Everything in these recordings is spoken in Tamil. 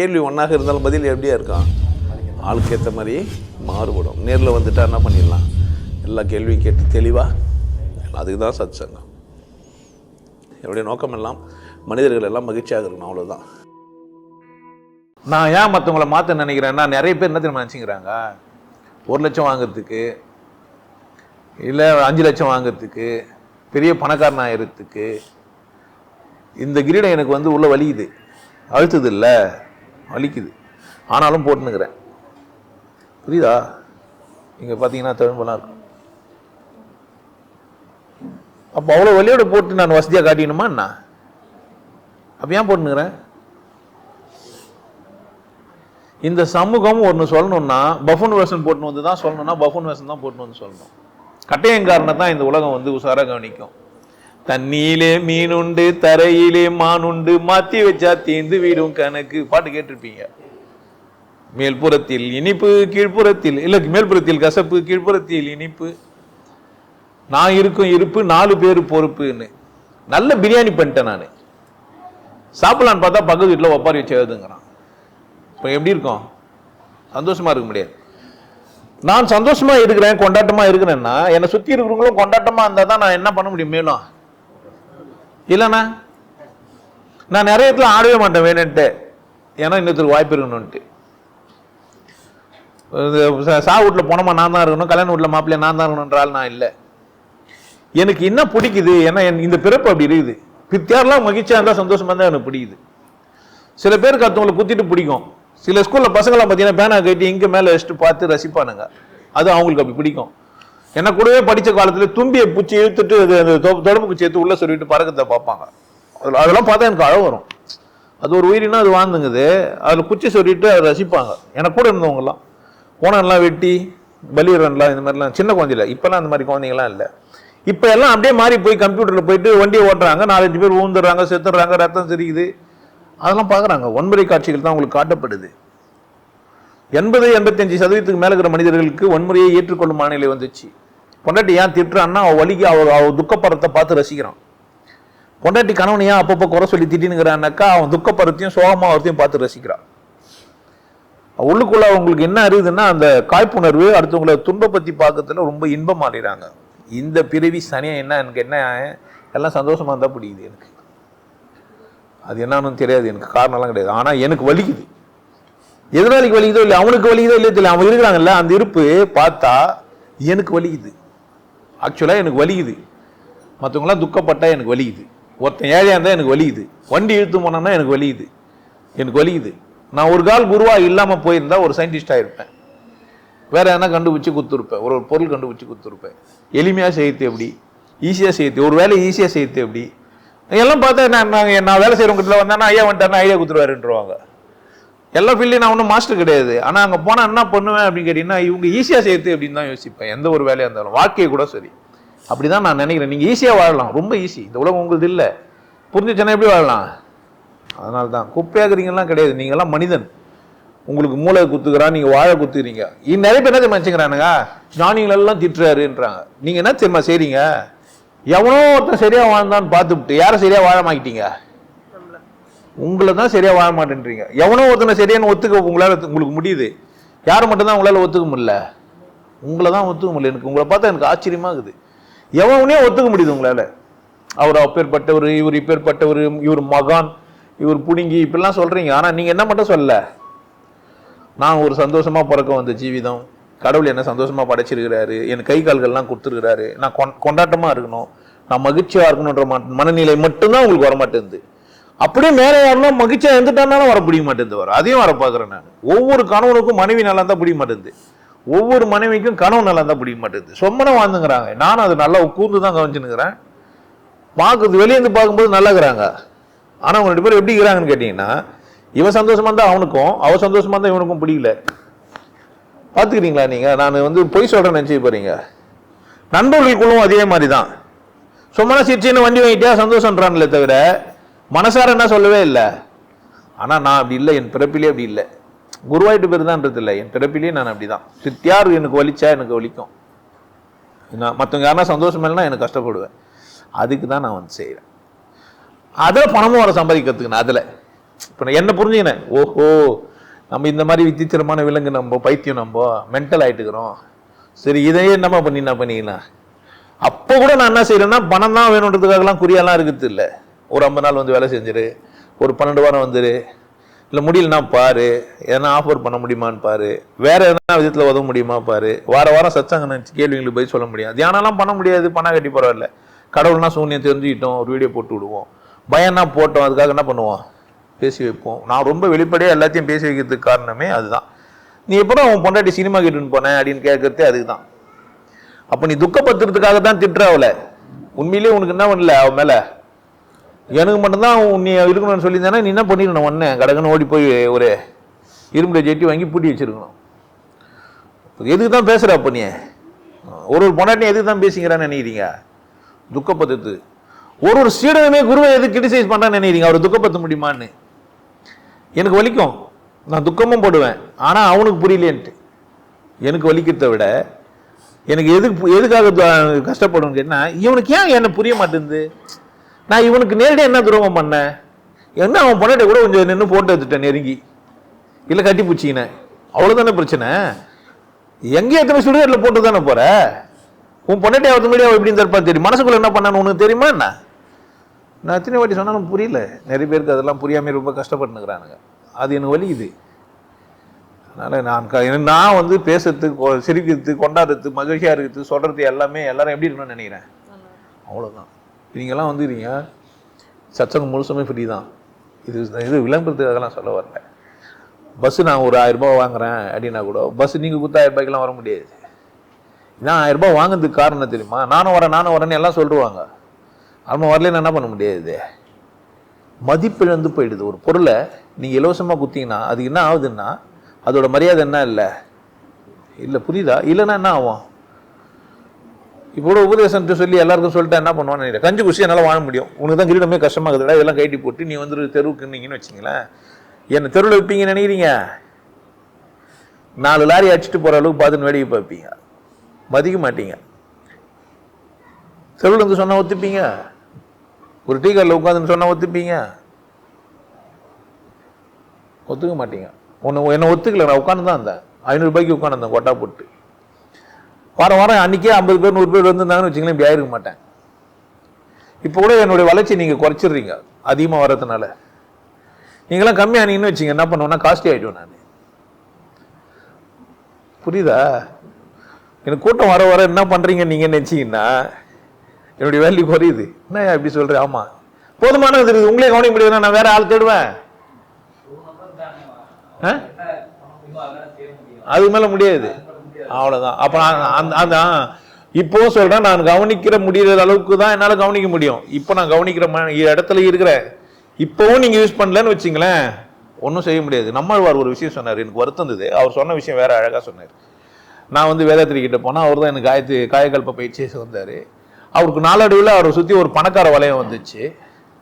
கேள்வி ஒன்றாக இருந்தாலும் பதில் எப்படியா இருக்கான் ஆளுக்கு ஏற்ற மாதிரி மாறுபடும். நேரில் வந்துட்டா என்ன பண்ணிடலாம்? எல்லா கேள்வியும் கேட்டு தெளிவாக அதுக்கு தான் சத் சங்கம் என்னுடைய நோக்கம் எல்லாம் மனிதர்கள் எல்லாம் மகிழ்ச்சியாக இருக்கணும் அவ்வளோதான் நான் ஏன் மற்றவங்கள மாற்ற நினைக்கிறேன்னா நிறைய பேர் என்ன தெரியுமா நினச்சிக்கிறாங்க? ஒரு லட்சம் வாங்குறதுக்கு இல்லை அஞ்சு லட்சம் வாங்குறதுக்கு பெரிய பணக்காரன் ஆயிரத்துக்கு இந்த கிரீடம் எனக்கு வந்து உள்ள வலிக்குது. அழுத்துது இல்லை. வலிக்குது ஆனாலும் போட்டுனுக்கிறேன் புரியுதா? இங்கே பார்த்தீங்கன்னா தழும்பெல்லாம் இருக்கும். அப்போ அவ்வளோ வழியோடு போட்டு நான் வசதியாக காட்டிக்கணுமா என்ன? அப்போ ஏன் போட்டுனுக்கிறேன் இந்த சமூகம் ஒன்று சொல்லணும்னா பஃபன் வேஷன் போட்டுன்னு வந்து தான் சொல்லணும்னா பஃபன் வேஷன் தான் போட்டுன்னு வந்து சொல்லணும். கட்டையங்காரனை தான் இந்த உலகம் வந்து உஷாராக கவனிக்கும். தண்ணியிலே மீன் உண்டு தரையிலே மான் உண்டு மாத்தி வச்சா தீந்து வீடும் கணக்கு. பாட்டு கேட்டிருப்பீங்க. மேல்புறத்தில் இனிப்பு கீழ்ப்புறத்தில் இல்ல மேல்புறத்தில் கசப்பு கீழ்ப்புறத்தில் இனிப்பு. நான் இருக்கும் இருப்பு நாலு பேர் பொறுப்புன்னு. நல்ல பிரியாணி பண்ணிட்டேன் நான். சாப்பிடலான்னு பார்த்தா பக்கத்து வீட்டில் ஒப்பாரி வச்சு எழுதுங்கிறான். இப்போ எப்படி இருக்கும்? சந்தோஷமா இருக்க முடியாது. நான் சந்தோஷமா இருக்கிறேன் கொண்டாட்டமா இருக்கிறேன்னா என்னை சுத்தி இருக்கிறவங்களும் கொண்டாட்டமா இருந்தால் தான் நான் என்ன பண்ண முடியும் மேலும்? இல்லைண்ணா. நான் நிறைய இடத்துல ஆடவே மாட்டேன் வேணுன்ட்டு ஏன்னா இன்னொருத்தருக்கு வாய்ப்பு இருக்கணும்ன்ட்டு. சா- வீட்டில் போனோமா நான் தான் இருக்கணும் கல்யாண வீட்டில் மாப்பிள்ளைய நான் தான் இருக்கணுன்ற நான் இல்லை. எனக்கு என்ன பிடிக்குது ஏன்னா என் இந்த பிறப்பு அப்படி இருக்குது. பித்தியாரெலாம் மகிழ்ச்சியாக இருந்தால் சந்தோஷமாக தான் எனக்கு பிடிக்குது. சில பேருக்கு அடுத்தவங்களை குத்திட்டு பிடிக்கும். சில ஸ்கூலில் பசங்களாம் பார்த்தீங்கன்னா பேனா கட்டி இங்கே மேலே வச்சுட்டு பார்த்து ரசிப்பானுங்க. அது அவங்களுக்கு அப்படி பிடிக்கும். என்ன கூடவே படித்த காலத்தில் தும்பியை பிடிச்சி இழுத்துட்டு அது அந்த தொடம்புக்கு சேர்த்து உள்ளே சொல்லிட்டு பறக்கத்தை பார்ப்பாங்க. அதில் அதெல்லாம் பார்த்தா எனக்கு அழகு வரும். அது ஒரு உயிரினா அது வாழ்ந்துங்குது. அதில் குச்சி சொல்லிட்டு அதை ரசிப்பாங்க. எனக்கு கூட இருந்தவங்கலாம் ஓனன்லாம் வெட்டி பலிரன்லாம் இந்த மாதிரிலாம். சின்ன குழந்தையில. இப்போல்லாம் அந்த மாதிரி குழந்தைங்கலாம் இல்லை. இப்போ எல்லாம் அப்படியே மாறி போய் கம்ப்யூட்டரில் போயிட்டு வண்டியை ஓட்டுறாங்க. நாலஞ்சு பேர் ஊந்துடுறாங்க செத்துடுறாங்க ரத்தம் தெரியுது அதெல்லாம் பார்க்குறாங்க. வன்முறை காட்சிகள் தான் உங்களுக்கு காட்டப்படுது. எண்பது எண்பத்தஞ்சு சதவீதத்துக்கு மேலே இருக்கிற மனிதர்களுக்கு வன்முறையை ஏற்றுக்கொள்ளும் மனநிலை வந்துச்சு. பொண்டாட்டி ஏன் திட்டுறான்னா அவள் வலிக்கு அவ அவள் துக்கப்படுறத பார்த்து ரசிக்கிறான். பொண்டாட்டி கணவனை ஏன் அப்பப்போ குறை சொல்லி திட்டினுங்கிறான்னாக்கா அவன் துக்கப்படுறதையும் சோகமாகறதையும் பார்த்து ரசிக்கிறான். உள்ளுக்குள்ள அவங்களுக்கு என்ன அறியுதுன்னா அந்த காய்ப்புணர்வு அடுத்தவங்களை துன்பப்பத்தி பார்க்கறதுல ரொம்ப இன்பம் ஆடுறாங்க இந்த பிறவி சனியா என்ன எனக்கு என்ன எல்லாம் சந்தோஷமாக இருந்தால் பிடிக்குது எனக்கு. அது என்னன்னு தெரியாது எனக்கு காரணம்லாம் கிடையாது. ஆனால் எனக்கு வலிக்குது. எதிராளிக்கு வலிக்குதோ இல்லை அவனுக்கு வலிக்குதோ இல்லையோ தெரியல. அவன் இருக்கிறாங்கல்ல அந்த இருப்பு பார்த்தா எனக்கு வலிக்குது. ஆக்சுவலாக எனக்கு வலிக்குது மற்றவங்களாம் துக்கப்பட்டால் எனக்கு வலிக்குது ஒருத்தன் ஏழையாக இருந்தால் எனக்கு வலிக்குது வண்டி இழுத்து போனோன்னா எனக்கு வலிக்குது எனக்கு வலிக்குது நான் ஒரு கால் குருவாக இல்லாமல் போயிருந்தால் ஒரு சயின்டிஸ்டாக இருப்பேன். வேற எதனா கண்டுபிடிச்சி கொடுத்துருப்பேன். ஒரு ஒரு பொருள் கண்டுபிடிச்சி கொடுத்துருப்பேன். எளிமையாக செய்யறது எப்படி? ஈஸியாக செய்யறது. ஒரு வேலை ஈஸியாக செய்யறது எப்படி? எல்லாம் பார்த்தா நான் நான் வேலை செய்கிறவங்கிட்ட வந்தேன்னா ஐயா வந்துட்டாருன்னா ஐடியா கொடுத்துருவாருன்றவாங்க. எல்லா ஃபீல்டையும் நான் ஒன்றும் மாஸ்டர் கிடையாது. ஆனால் அங்கே போனால் என்ன பண்ணுவேன் அப்படின்னு கேட்டிங்கன்னா இவங்க ஈஸியாக சேர்த்து அப்படின்னு தான் யோசிப்பேன். எந்த ஒரு வேலையாக இருந்தாலும். வாழ்க்கையை கூட சரி. அப்படி தான் நான் நினைக்கிறேன். நீங்கள் ஈஸியாக வாழலாம். ரொம்ப ஈஸி இந்த உலகம் உங்களுக்கு இல்லை. புரிஞ்சுச்சுன்னா எப்படி வாழலாம்? அதனால தான் குப்பையாகிறீங்கலாம் கிடையாது. நீங்கள்லாம் மனிதன். உங்களுக்கு மூளை குத்துக்கிறான் நீங்கள் வாழை குத்துக்கிறீங்க இன்னும் நிறைய பேர் என்ன தெரியுமா வச்சுக்கிறானுங்க ஞானிகளெல்லாம் திட்டுறாருன்றாங்க. நீங்கள் என்ன தெரியுமா செய்கிறீங்க எவனோ ஒருத்தன் சரியாக வாழ்ந்தான்னு பார்த்துவிட்டு யாரை சரியாக வாழ உங்களை தான் சரியாக வாழ மாட்டேன்றீங்க. எவனோ ஒருத்தனை சரியான ஒத்துக்க உங்களால் உங்களுக்கு முடியுது. யார் மட்டும்தான் உங்களால் ஒத்துக்க முடியல? உங்களை தான் ஒத்துக்க முடியல. எனக்கு உங்களை பார்த்தா எனக்கு ஆச்சரியமாகுது. இருக்குது எவனே ஒத்துக்க முடியுது உங்களால்? அவர் அப்பேற்பட்டவர் இவர் இப்பேற்பட்டவர் இவர் மகான் இவர் புடுங்கி இப்படிலாம் சொல்கிறீங்க ஆனால் நீங்கள் என்ன மட்டும் சொல்லல. நான் ஒரு சந்தோஷமாக பிறக்க வந்த ஜீவிதம். கடவுள் என்ன சந்தோஷமாக படைச்சிருக்கிறாரு. என் கை கால்கள்லாம் கொடுத்துருக்கிறாரு. நான் கொண்- இருக்கணும். நான் மகிழ்ச்சியாக இருக்கணுன்ற ம- மனநிலை மட்டும்தான் உங்களுக்கு வர மாட்டேங்குது அப்படியே மேலே யாருன்னா மகிழ்ச்சியாக இருந்துட்டானாலும் வர பிடிக்க மாட்டேங்குது வர அதையும் வர பார்க்குறேன் நான். ஒவ்வொரு கணவனுக்கும் மனைவி நல்லா தான் பிடிக்க மாட்டேங்குது ஒவ்வொரு மனைவிக்கும் கணவன் நல்லா தான் பிடிக்க மாட்டேங்குது சொம்மனை வாழ்ந்துங்கிறாங்க. நானும் அது நல்லா கூர்ந்து தான் கவனிச்சுனுங்கிறேன் பார்க்குறது வெளியேந்து பார்க்கும்போது நல்லா இருக்கிறாங்க ஆனால் அவங்க ரெண்டு பேரும் எப்படி இருக்கிறாங்கன்னு கேட்டிங்கன்னா இவன் சந்தோஷமாக இருந்தால் அவனுக்கும் அவ சந்தோஷமாக இருந்தால் இவனுக்கும் பிடிக்கல. பார்த்துக்கிறீங்களா நீங்கள் நான் வந்து பொய் சொல்கிறேன் நினச்சி போகிறீங்க நண்பர்களுக்குள்ளும் அதே மாதிரி தான் சும்மா சிரிச்சின்னு வண்டி வாங்கிட்டியா? சந்தோஷம்ன்றான்ல தவிர மனசார என்ன சொல்லவே இல்லை. ஆனால் நான் அப்படி இல்லை என் பிறப்பிலே அப்படி இல்லை. குருவாயிட்டு பேர் இல்லை. என் பிறப்பிலே நான் அப்படிதான். சித்தியார் எனக்கு வலிச்சா எனக்கு வலிக்கும் நான் மற்றவங்க யாருன்னா சந்தோஷம் இல்லைன்னா எனக்கு கஷ்டப்படுவேன். அதுக்கு தான் நான் வந்து செய்கிறேன் அதில் பணமும் வர சம்பாதிக்கிறதுக்கு நான் அதில். இப்போ நான் என்ன புரிஞ்சுக்கினேன்? ஓஹோ நம்ம இந்த மாதிரி வித்தித்திரமான விலங்கு நம்ம பைத்தியம் நம்ம மென்டல் ஆகிட்டுக்கிறோம் சரி இதையே என்னம்மா பண்ணி என்ன பண்ணிக்கலாம்? அப்போ கூட நான் என்ன செய்கிறேன்னா பணம் தான் வேணுன்றதுக்காகலாம் குறியெல்லாம் இருக்கிறது இல்லை. ஒரு ஐம்பது நாள் வந்து வேலை செஞ்சிரு. ஒரு பன்னெண்டு வாரம் வந்துரு. இல்லை முடியலன்னா பாரு. எதனா ஆஃபர் பண்ண முடியுமான்னு பாரு. வேற எதனா விதத்தில் உதவ முடியுமா பாரு. வார வாரம் சச்சாங்க நினச்சி கேள்விங்களுக்கு போய் சொல்ல முடியாது. தியானம்லாம் பண்ண முடியாது. பணம் கட்டி பரவாயில்ல. கடவுள்னா சூன்யம் தெரிஞ்சுக்கிட்டோம். ஒரு வீடியோ போட்டு விடுவோம். பயம்னா போட்டோம். அதுக்காக என்ன பண்ணுவோம்? பேசி வைப்போம். நான் ரொம்ப வெளிப்படையாக எல்லாத்தையும் பேசி வைக்கிறதுக்கு காரணமே அதுதான். நீ எப்போ உன் பொண்டாட்டி சினிமா கேட்டுன்னு போனேன் அப்படின்னு கேட்கறதே அதுக்கு தான் அப்போ நீ துக்கப்படுத்துறதுக்காக தான் திட்டுற அவளை. உண்மையிலேயே உனக்கு என்ன பண்ணல? அவன் மேலே? எனக்கு மட்டும்தான் நீ இருக்கணும்னு சொல்லியிருந்தானே நீ என்ன பண்ணிடணும் ஒன்று கடகன்னு ஓடி போய் ஒரு இரும்புடைய ஜெட்டி வாங்கி பூட்டி வச்சுருக்கணும். எதுக்கு தான் பேசுகிற அப்போ நீ? ஒரு ஒரு பொண்டாட்டி எதுக்கு தான் பேசிக்கிறான்னு நினைக்கிறீங்க? துக்கப்படுத்து ஒரு ஒரு சீடனுமே குருவை எதுக்கு கிரிட்டிசைஸ் பண்ணுறான்னு நினைக்கிறீங்க? அவர் துக்கப்படுத்த முடியுமான்னு? எனக்கு வலிக்கும். நான் துக்கமும் போடுவேன். ஆனால் அவனுக்கு புரியலேன்ட்டு. எனக்கு வலிக்கிறத விட எனக்கு எதுக்கு எதுக்காக கஷ்டப்படும் கேட்டா இவனுக்கு ஏன் என்ன புரிய மாட்டேங்குது? நான் இவனுக்கு நேரடியாக என்ன துரோகம் பண்ணேன் என்ன அவன் பொண்ணாட்ட கூட கொஞ்சம் நின்று போட்டோ எடுத்துட்டேன் நெருங்கி. இல்லை கட்டி பிடிச்சிக்கினேன் அவ்வளோதானே பிரச்சனை? எங்கே எத்தனை சுடுகாட்டில் போட்டு தானே போகிற உன் பொண்ணாட்டி அவத்து மீடியா எப்படி தருப்பா தெரியும்? மனசுக்குள்ளே என்ன பண்ணான்னு உனக்கு தெரியுமா என்ன? நான் எத்தனை வாட்டி சொன்னாலும் புரியல. நிறைய பேருக்கு அதெல்லாம் புரியாமல் ரொம்ப கஷ்டப்பட்டுனுக்குறானுங்க அது எனக்கு வலிக்குது அதனால் நான் க- நான் வந்து பேசுறதுக்கு சிரிக்கிறதுக்கு சிரிக்கிறது கொண்டாடுறது மகிழ்ச்சியாக இருக்கிறது சொல்கிறது எல்லாமே எல்லாரும் எப்படி இருக்கணும்னு நினைக்கிறேன். அவ்வளோதான் நீங்கள்லாம் வந்துக்கிறீங்க சச்சங்கம் முழுசுமே ஃப்ரீ தான். இது இது விளம்பரத்துக்காகலாம் சொல்ல வரல. பஸ்ஸு நான் ஒரு ஆயிரரூபா வாங்குறேன் அப்படின்னா கூட பஸ் நீங்கள் கொடுத்த ஆயிரம் வர முடியாது. நான் ஆயிரம் ரூபாய் வாங்குறதுக்கு காரணம் தெரியுமா? நானும் வரேன் நானும் வரேன்னு எல்லாம் சொல்லிடுவாங்க அவன் வரலன்னு என்ன பண்ண முடியாது? மதிப்பிழந்து போயிடுது. ஒரு பொருளை நீங்கள் இலவசமாக குத்திங்கன்னா அது என்ன ஆகுதுன்னா அதோட மரியாதை என்ன இல்லை? இல்லை புரியுதா? இல்லைன்னா என்ன ஆகும்? இப்போ கூட உபதேசம்ட்டு சொல்லி எல்லாருக்கும் சொல்லிட்டு என்ன பண்ணுவான்னு நினைக்கிறேன் கஞ்சி குசி என்னால் வாழ முடியும். உனக்கு தான் கிரீடமே கஷ்டமாகுதுடா இதெல்லாம் கைட்டி போட்டு நீ வந்து தெருவுக்கு இருந்தீங்கன்னு வச்சிங்களேன் என்னை தெருவில் வைப்பீங்கன்னு நினைக்கிறீங்க? நாலு லாரி அடிச்சுட்டு போகிற அளவுக்கு பார்த்துன்னு வேடிக்கை பார்ப்பீங்க. மதிக்க மாட்டீங்க. தெருவில் வந்து சொன்னால் ஒத்துப்பீங்க. ஒரு டீ கடையில் உட்காந்துன்னு சொன்னால் ஒத்துப்பீங்க. ஒத்துக்க மாட்டீங்க. ஒன்று என்னை ஒத்துக்கல. நான் உட்காந்து தான் இருந்தேன் ஐநூறுரூபாய்க்கு உட்காந்துருந்தேன் கொட்டா போட்டு. வாரம் வாரம் அன்றைக்கே ஐம்பது பேர் நூறு பேர் வந்திருந்தாங்கன்னு வச்சுங்களேன் இப்படி ஆயிருக்க மாட்டேன். இப்போ கூட என்னுடைய வளர்ச்சி நீங்கள் குறைச்சிடுறீங்க அதிகமாக வர்றதுனால. நீங்களாம் கம்மியானீங்கன்னு வச்சுங்க என்ன பண்ணுவேன்னா காஸ்ட்லி ஆகிடுவேன் நான். புரியுதா? எனக்கு கூட்டம் வர வர என்ன பண்ணுறீங்க நீங்கள் நினச்சிங்கன்னா என்னுடைய வேல்யூ குறையுது. என்ன இப்படி சொல்கிறேன் ஆமாம் போதுமானது இருக்குது உங்களே கவனிக்க முடியாதுன்னா நான் வேற ஆள் தேடுவேன். அது மேல முடியாது. அவ்வளோதான் அப்போ நான் அந்த அந்த இப்போ சொல்கிறேன் நான் கவனிக்கிற முடிகிற அளவுக்கு தான் என்னால் கவனிக்க முடியும். இப்போ நான் கவனிக்கிற ம- இடத்துல இருக்கிறேன் இப்போவும் நீங்கள் யூஸ் பண்ணலன்னு வச்சிங்களேன் ஒன்றும் செய்ய முடியாது. நம்மாழ்வார் ஒரு விஷயம் சொன்னார் எனக்கு வருத்தம் இருந்தது. அவர் சொன்ன விஷயம் வேற அழகாக சொன்னார். நான் வந்து வேதாத்திரி கிட்ட போனால் அவர் தான் எனக்கு காயத்து காயக்கல்ப பயிற்சியை வந்தார் அவருக்கு நாளடைவில் அவரை சுற்றி ஒரு பணக்கார வளையம் வந்துச்சு.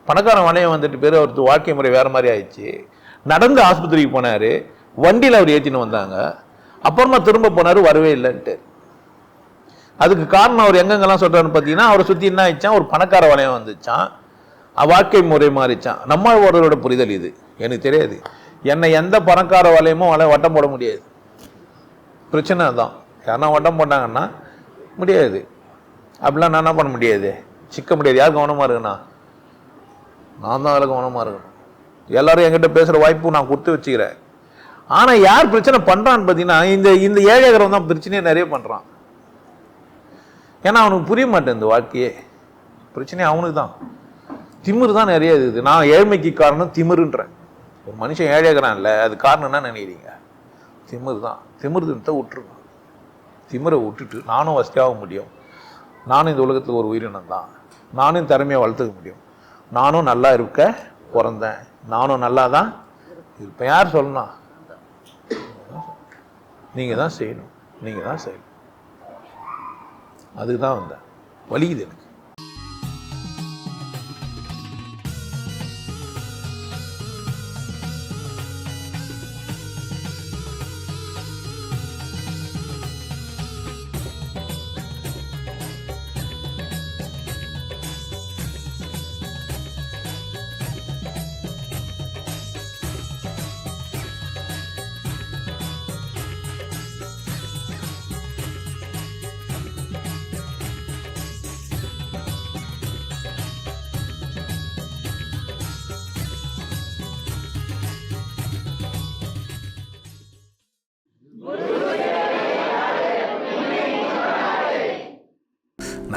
பணக்கார வளையம் வந்துட்டு பேர் அவருக்கு வாழ்க்கை முறை வேறு மாதிரி ஆயிடுச்சு. நடந்து ஆஸ்பத்திரிக்கு போனார். வண்டியில் அவர் ஏற்றின்னு வந்தாங்க. அப்புறமா திரும்ப போனார் வரவே இல்லைன்ட்டு. அதுக்கு காரணம் அவர் எங்கெங்கெல்லாம் சொல்கிறாருன்னு பார்த்தீங்கன்னா அவரை சுற்றி என்ன ஆயிடுச்சான்? ஒரு பணக்கார வளையம் வந்துச்சான். வாழ்க்கை முறை மாறிச்சான். ஒருவரோட புரிதல் இது. எனக்கு தெரியாது. என்னை எந்த பணக்கார வளையமும் வளைய வட்டம் போட முடியாது. பிரச்சனை தான் யாருன்னா வட்டம் போட்டாங்கன்னா முடியாது. அப்படிலாம் நான் என்ன பண்ண முடியாது? சிக்க முடியாது. யார் கவனமாக இருக்குண்ணா நான் தான் அதில் கவனமாக இருக்கணும். எல்லோரும் என்கிட்ட பேசுகிற வாய்ப்பு நான் கொடுத்து வச்சுக்கிறேன். ஆனால் யார் பிரச்சனை பண்ணுறான்னு பார்த்தீங்கன்னா இந்த இந்த ஏழைகிறவன் தான் பிரச்சனையே நிறைய பண்ணுறான் ஏன்னா அவனுக்கு புரிய மாட்டேன் இந்த வாழ்க்கையே. பிரச்சனையே அவனுக்கு தான். திமிரு தான் நிறைய இருக்குது. நான் ஏழ்மைக்கு காரணம் திமிருன்றேன். ஒரு மனுஷன் ஏழைகிறான்ல அது காரணம் என்ன நினைக்கிறீங்க? திமிரு தான். திமிரு தினத்தை விட்டுருங்க. திமிரை விட்டுட்டு நானும் வசதியாக முடியும். நானும் இந்த உலகத்தில் ஒரு உயிரினம் தான். நானும் திறமையை வளர்த்துக்க முடியும். நானும் நல்லா இருக்க பிறந்தேன். நானும் நல்லா தான் இருப்பேன். யார் சொல்லணும்? நீங்கள் தான் செய்யணும். நீங்கள் தான் செய்யணும். அதுக்கு தான் வந்தேன். வலிக்குது எனக்கு.